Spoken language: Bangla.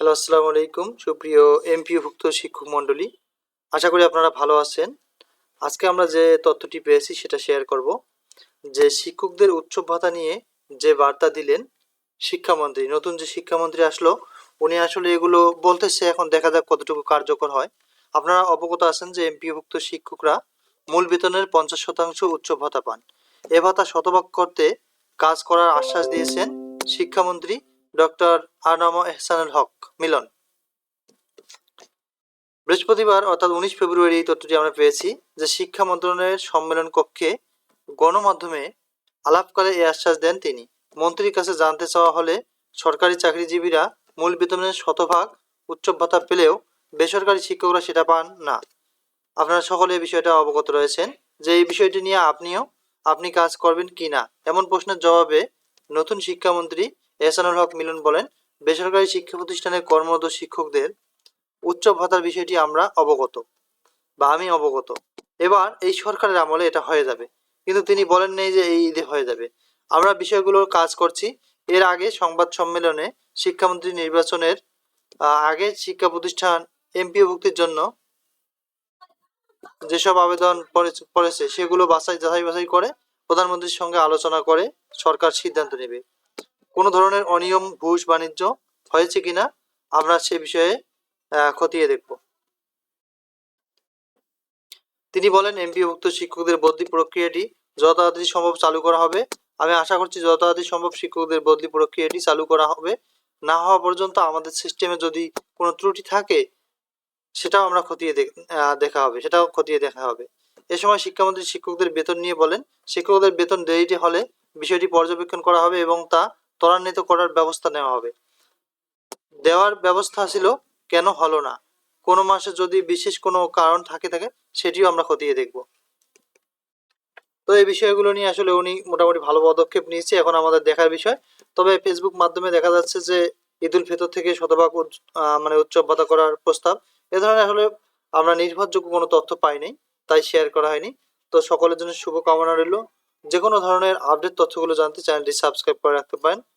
হ্যালো, আসসালামু আলাইকুম। সুপ্রিয় এমপিওভুক্ত শিক্ষক মণ্ডলী, আশা করি আপনারা ভালো আছেন। আজকে আমরা যে তথ্যটি পেয়েছি সেটা শেয়ার করব। যে শিক্ষকদের উৎসব ভাতা নিয়ে যে বার্তা দিলেন শিক্ষামন্ত্রী, নতুন যে শিক্ষামন্ত্রী আসলো, উনি আসলে এগুলো বলতেছে, এখন দেখা যাক কতটুকু কার্যকর হয়। আপনারা অবগত আছেন যে এমপিওভুক্ত শিক্ষকরা মূল বেতনের পঞ্চাশ শতাংশ উৎসব ভাতা পান। এ ভাতা শতভাগ করতে কাজ করার আশ্বাস দিয়েছেন শিক্ষামন্ত্রী ডক্টর আনামা এহসানুল হক, মিলন। বৃহস্পতিবার, অর্থাৎ উনিশ ফেব্রুয়ারি, এই তথ্যটি আমরা পেয়েছি যে শিক্ষা মন্ত্রণালয়ের সম্মেলন কক্ষে গণমাধ্যমে আলাপকালে এই আশ্বাস দেন তিনি। মন্ত্রীর কাছে জানতে চাওয়া হলে সরকারি চাকরিজীবীরা মূল বেতনের শতভাগ উৎসব ভাতা পেলেও বেসরকারি শিক্ষকরা সেটা পান না। আপনারা সকলে এই বিষয়টা অবগত রয়েছেন যে এই বিষয়টি নিয়ে আপনিও আপনি কাজ করবেন কি না? এমন প্রশ্নের জবাবে নতুন শিক্ষামন্ত্রী এহসানুল হক মিলন বলেন, বেসরকারি শিক্ষা প্রতিষ্ঠানে কর্মরত শিক্ষকদের উচ্চ ভাতার বিষয়টি আমরা অবগত বা আমি অবগত। এবার এই সরকারের আমলে এটা হয়ে যাবে। কিন্তু তিনি বলেন নেই যে এই ঈদে হয়ে যাবে। আমরা বিষয়গুলোর কাজ করছি। এর আগে সংবাদ সম্মেলনে শিক্ষামন্ত্রী নির্বাচনের আগে শিক্ষা প্রতিষ্ঠান এমপিও ভুক্তির জন্য যেসব আবেদন পড়েছে সেগুলো বাছাই যাচাই বাছাই করে প্রধানমন্ত্রীর সঙ্গে আলোচনা করে সরকার সিদ্ধান্ত নেবে। কোনো ধরনের অনিয়ম, ঘুষ, বাণিজ্য হয়েছে কিনা, আমরা সে বিষয়ে খতিয়ে দেখব। তিনি বলেন এমপিভুক্ত শিক্ষকদের বদলি প্রক্রিয়াটি তাড়াতাড়ি সম্ভব চালু করা হবে। আমি আশা করছি তাড়াতাড়ি সম্ভব শিক্ষকদের বদলি প্রক্রিয়াটি চালু করা হবে। না হওয়া পর্যন্ত আমাদের সিস্টেমে যদি কোনো ত্রুটি থাকে, সেটাও আমরা খতিয়ে দেখা হবে, সেটাও খতিয়ে দেখা হবে। এ সময় শিক্ষামন্ত্রী শিক্ষকদের বেতন নিয়ে বলেন, শিক্ষকদের বেতন দেরিটি হলে বিষয়টি পর্যবেক্ষণ করা হবে এবং তা ত্বরান্বিত করার ব্যবস্থা নেওয়া হবে। দেওয়ার ব্যবস্থা ছিল, কেন হলো না? কোনো মাসে যদি বিশেষ কোনো কারণ থাকে থাকে, সেটিও আমরা খতিয়ে দেখব। তো এই বিষয়গুলো নিয়ে আসলে উনি মোটামুটি ভালো পদক্ষেপ নিয়েছে, এখন আমাদের দেখার বিষয়। তবে ফেসবুক মাধ্যমে দেখা যাচ্ছে যে ঈদ উল ফিতর থেকে শতভাগ মানে উৎসব করার প্রস্তাব। এ ধরনের আসলে আমরা নির্ভরযোগ্য কোনো তথ্য পাইনি তাই শেয়ার করা হয়নি। তো সকলের জন্য শুভকামনা রইল। যে কোনো ধরনের আপডেট তথ্যগুলো জানতে চ্যানেলটি সাবস্ক্রাইব করে রাখতে পারেন।